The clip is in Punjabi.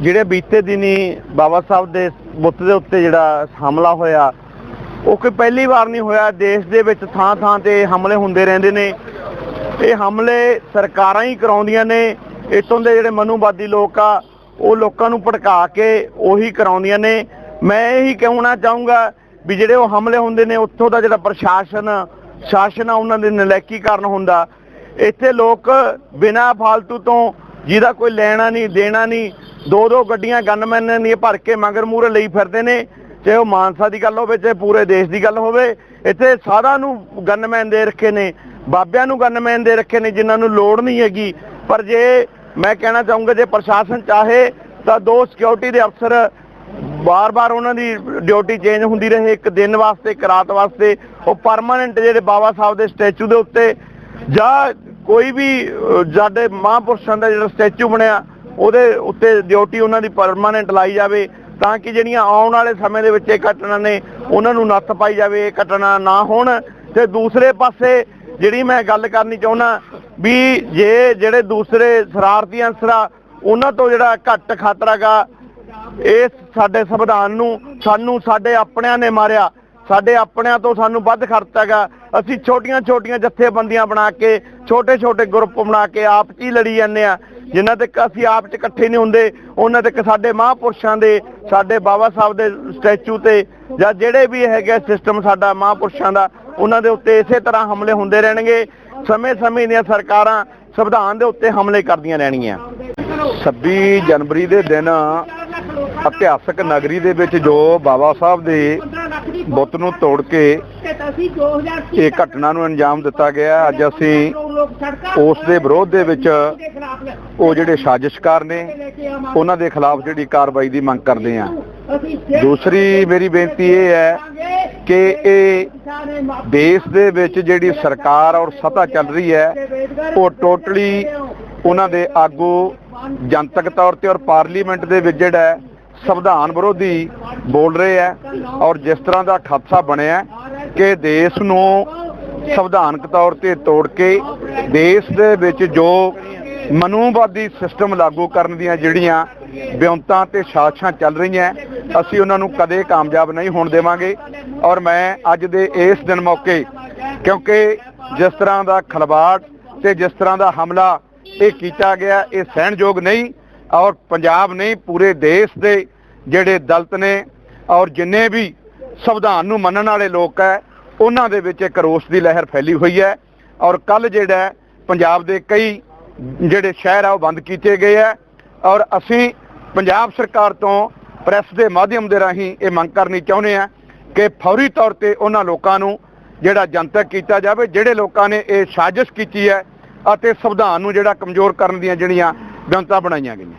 ਜਿਹੜੇ ਬੀਤੇ ਦਿਨੀ ਬਾਬਾ ਸਾਹਿਬ ਦੇ ਬੁੱਤ ਦੇ ਉੱਤੇ ਜਿਹੜਾ ਹਮਲਾ ਹੋਇਆ, ਉਹ ਕੋਈ ਪਹਿਲੀ ਵਾਰ ਨਹੀਂ ਹੋਇਆ। ਦੇਸ਼ ਦੇ ਵਿੱਚ ਥਾਂ ਥਾਂ ਤੇ ਹਮਲੇ ਹੁੰਦੇ ਰਹਿੰਦੇ ਨੇ। ਇਹ ਹਮਲੇ ਸਰਕਾਰਾਂ ਹੀ ਕਰਾਉਂਦੀਆਂ ਨੇ। ਇਤੋਂ ਦੇ ਜਿਹੜੇ ਮਨੂਵਾਦੀ ਲੋਕ ਆ, ਉਹ ਲੋਕਾਂ ਨੂੰ ਭੜਕਾ ਕੇ ਉਹੀ ਕਰਾਉਂਦੀਆਂ ਨੇ। ਮੈਂ ਇਹੀ ਕਹਿਣਾ ਚਾਹੂੰਗਾ ਵੀ ਜਿਹੜੇ ਉਹ ਹਮਲੇ ਹੁੰਦੇ ਨੇ, ਉੱਥੋਂ ਦਾ ਜਿਹੜਾ ਪ੍ਰਸ਼ਾਸਨ, ਸ਼ਾਸਨ ਆ, ਉਹਨਾਂ ਦੇ ਨਲੈਕੀ ਕਾਰਨ ਹੁੰਦਾ। ਇੱਥੇ ਲੋਕ ਬਿਨਾਂ ਫਾਲਤੂ ਤੋਂ ਜਿਹਦਾ ਕੋਈ ਲੈਣਾ ਨਹੀਂ, ਦੇਣਾ ਨਹੀਂ ਦੋ ਦੋ ਗੱਡੀਆਂ ਗਨਮੈਨ ਦੀਆਂ ਭਰ ਕੇ ਮਗਰ ਮੂਰੇ ਲਈ ਫਿਰਦੇ ਨੇ। ਚਾਹੇ ਉਹ ਮਾਨਸਾ ਦੀ ਗੱਲ ਹੋਵੇ ਚਾਹੇ ਪੂਰੇ ਦੇਸ਼ ਦੀ ਗੱਲ ਹੋਵੇ, ਇੱਥੇ ਸਾਰਿਆਂ ਨੂੰ ਗਨਮੈਨ ਦੇ ਰੱਖੇ ਨੇ। ਬਾਬਿਆਂ ਨੂੰ ਗਨਮੈਨ ਦੇ ਰੱਖੇ ਨੇ, ਜਿਨ੍ਹਾਂ ਨੂੰ ਲੋੜ ਨਹੀਂ ਹੈਗੀ। ਪਰ ਜੇ ਮੈਂ ਕਹਿਣਾ ਚਾਹੂੰਗਾ, ਜੇ ਪ੍ਰਸ਼ਾਸਨ ਚਾਹੇ, ਤਾਂ ਦੋ ਸਿਕਿਉਰਿਟੀ ਦੇ ਅਫਸਰ ਬਾਰ-ਬਾਰ ਉਹਨਾਂ ਦੀ ਡਿਊਟੀ ਚੇਂਜ ਹੁੰਦੀ ਰਹੇ। ਇੱਕ ਦਿਨ ਵਾਸਤੇ, ਇੱਕ ਰਾਤ ਵਾਸਤੇ। ਉਹ ਪਰਮਾਨੈਂਟ ਜਿਹੜੇ ਬਾਬਾ ਸਾਹਿਬ ਦੇ ਸਟੈਚੂ ਦੇ ਉੱਤੇ ਜਾਂ ਕੋਈ ਵੀ ਸਾਡੇ ਮਹਾਂਪੁਰਸ਼ਾਂ ਦਾ ਜਿਹੜਾ ਸਟੈਚੂ ਬਣਿਆ ਉਹਦੇ ਉੱਤੇ ਡਿਊਟੀ ਉਹਨਾਂ ਦੀ ਪਰਮਾਨੈਂਟ ਲਾਈ ਜਾਵੇ ਤਾਂ ਕਿ ਜਿਹੜੀਆਂ ਆਉਣ ਵਾਲੇ ਸਮੇਂ ਦੇ ਵਿੱਚ ਇਹ ਘਟਨਾ ਨੇ, ਉਹਨਾਂ ਨੂੰ ਨੱਥ ਪਾਈ ਜਾਵੇ, ਇਹ ਘਟਨਾ ਨਾ ਹੋਣ। ਤੇ ਦੂਸਰੇ ਪਾਸੇ ਜਿਹੜੀ ਮੈਂ ਗੱਲ ਕਰਨੀ ਚਾਹੁੰਦਾ ਵੀ ਜੇ ਜਿਹੜੇ ਦੂਸਰੇ ਸ਼ਰਾਰਤੀ ਅੰਸਰ ਆ ਉਹਨਾਂ ਤੋਂ ਜਿਹੜਾ ਘੱਟ ਖਤਰਾ ਗਾ ਇਸ ਸਾਡੇ ਸੰਵਿਧਾਨ ਨੂੰ ਸਾਨੂੰ ਸਾਡੇ ਆਪਣਿਆਂ ਨੇ ਮਾਰਿਆ ਸਾਡੇ ਆਪਣਿਆਂ ਤੋਂ ਸਾਨੂੰ ਵੱਧ ਖਰਚਾ ਗਾ ਅਸੀਂ ਛੋਟੀਆਂ ਛੋਟੀਆਂ ਜਥੇਬੰਦੀਆਂ ਬਣਾ ਕੇ, ਛੋਟੇ ਛੋਟੇ ਗਰੁੱਪ ਬਣਾ ਕੇ ਆਪ 'ਚ ਹੀ ਲੜੀ ਜਾਂਦੇ ਆ? ਜਿਨ੍ਹਾਂ ਤੱਕ ਅਸੀਂ ਆਪ 'ਚ ਇਕੱਠੇ ਨਹੀਂ ਹੁੰਦੇ, ਉਹਨਾਂ ਤੱਕ ਸਾਡੇ ਮਹਾਂਪੁਰਸ਼ਾਂ ਦੇ, ਸਾਡੇ ਬਾਬਾ ਸਾਹਿਬ ਦੇ ਸਟੈਚੂ ਤੇ ਜਾਂ ਜਿਹੜੇ ਵੀ ਹੈਗੇ ਸਿਸਟਮ ਸਾਡਾ ਮਹਾਂਪੁਰਸ਼ਾਂ ਦਾ, ਉਹਨਾਂ ਦੇ ਉੱਤੇ ਇਸੇ ਤਰ੍ਹਾਂ ਹਮਲੇ ਹੁੰਦੇ ਰਹਿਣਗੇ। ਸਮੇਂ-ਸਮੇਂ ਦੀਆਂ ਸਰਕਾਰਾਂ ਸੰਵਿਧਾਨ ਦੇ ਉੱਤੇ ਹਮਲੇ ਕਰਦੀਆਂ ਰਹਿਣਗੀਆਂ। 26 ਜਨਵਰੀ ਦੇ ਦਿਨ ਇਤਿਹਾਸਕ ਨਗਰੀ ਦੇ ਵਿੱਚ ਜੋ ਬਾਬਾ ਸਾਹਿਬ ਦੇ ਬੁੱਤ ਨੂੰ ਤੋੜ ਕੇ ਇਹ ਘਟਨਾ ਨੂੰ ਅੰਜਾਮ ਦਿੱਤਾ ਗਿਆ। ਅੱਜ ਅਸੀਂ ਉਸ ਦੇ ਵਿਰੋਧ ਦੇ ਵਿੱਚ ਉਹ ਜਿਹੜੇ ਸਾਜ਼ਿਸ਼ਕਾਰ ਨੇ, ਉਹਨਾਂ ਦੇ ਖਿਲਾਫ ਜਿਹੜੀ ਕਾਰਵਾਈ ਦੀ ਮੰਗ ਕਰਦੇ ਆ ਦੂਸਰੀ ਮੇਰੀ ਬੇਨਤੀ ਇਹ ਹੈ ਕਿ ਇਹ ਦੇਸ਼ ਦੇ ਵਿੱਚ ਜਿਹੜੀ ਸਰਕਾਰ ਔਰ ਸਤਾ ਚੱਲ ਰਹੀ ਹੈ, ਉਹ ਟੋਟਲੀ ਉਹਨਾਂ ਦੇ ਆਗੂ ਜਨਤਕ ਤੌਰ ਤੇ ਔਰ ਪਾਰਲੀਮੈਂਟ ਦੇ ਵਿੱਚ ਜਿਹੜਾ ਸੰਵਿਧਾਨ ਵਿਰੋਧੀ ਬੋਲ ਰਹੇ ਹੈ ਔਰ ਜਿਸ ਤਰ੍ਹਾਂ ਦਾ ਖਦਸ਼ਾ ਬਣਿਆ ਕਿ ਦੇਸ਼ ਨੂੰ ਸੰਵਿਧਾਨਕ ਤੌਰ ਤੇ ਤੋੜ ਕੇ ਦੇਸ਼ ਦੇ ਵਿੱਚ ਜੋ ਮਨੂਵਾਦੀ ਸਿਸਟਮ ਲਾਗੂ ਕਰਨ ਦੀਆਂ ਜਿਹੜੀਆਂ ਬਿਉਂਤਾਂ ਤੇ ਸਾਜ਼ਿਸ਼ਾਂ ਚੱਲ ਰਹੀਆਂ ਅਸੀਂ ਉਹਨਾਂ ਨੂੰ ਕਦੇ ਕਾਮਯਾਬ ਨਹੀਂ ਹੋਣ ਦੇਵਾਂਗੇ। ਔਰ ਮੈਂ ਅੱਜ ਦੇ ਇਸ ਦਿਨ ਮੌਕੇ, ਕਿਉਂਕਿ ਜਿਸ ਤਰ੍ਹਾਂ ਦਾ ਖਲਵਾੜ ਤੇ ਜਿਸ ਤਰ੍ਹਾਂ ਦਾ ਹਮਲਾ ਇਹ ਕੀਤਾ ਗਿਆ, ਇਹ ਸਹਿਣਯੋਗ ਨਹੀਂ ਔਰ ਪੰਜਾਬ ਨਹੀਂ, ਪੂਰੇ ਦੇਸ਼ ਦੇ ਜਿਹੜੇ ਦਲਤ ਨੇ ਔਰ ਜਿੰਨੇ ਵੀ ਸੰਵਿਧਾਨ ਨੂੰ ਮੰਨਣ ਵਾਲੇ ਲੋਕ ਹੈ, ਉਹਨਾਂ ਦੇ ਵਿੱਚ ਇੱਕ ਰੋਸ ਦੀ ਲਹਿਰ ਫੈਲੀ ਹੋਈ ਹੈ। ਔਰ ਕੱਲ ਜਿਹੜਾ ਪੰਜਾਬ ਦੇ ਕਈ ਜਿਹੜੇ ਸ਼ਹਿਰ ਆ, ਉਹ ਬੰਦ ਕੀਤੇ ਗਏ ਹੈ। ਔਰ ਅਸੀਂ ਪੰਜਾਬ ਸਰਕਾਰ ਤੋਂ ਪ੍ਰੈਸ ਦੇ ਮਾਧਿਅਮ ਦੇ ਰਾਹੀਂ ਇਹ ਮੰਗ ਕਰਨੀ ਚਾਹੁੰਦੇ ਆ ਕਿ ਫੌਰੀ ਤੌਰ ਤੇ ਉਹਨਾਂ ਲੋਕਾਂ ਨੂੰ ਜਿਹੜਾ ਜਨਤਕ ਕੀਤਾ ਜਾਵੇ, ਜਿਹੜੇ ਲੋਕਾਂ ਨੇ ਇਹ ਸਾਜ਼ਿਸ਼ ਕੀਤੀ ਹੈ ਅਤੇ ਸੰਵਿਧਾਨ ਨੂੰ ਜਿਹੜਾ ਕਮਜ਼ੋਰ ਕਰਨ ਦੀਆਂ ਜਿਹੜੀਆਂ ਬਿਆਨਤਾਂ ਬਣਾਈਆਂ ਗਈਆਂ।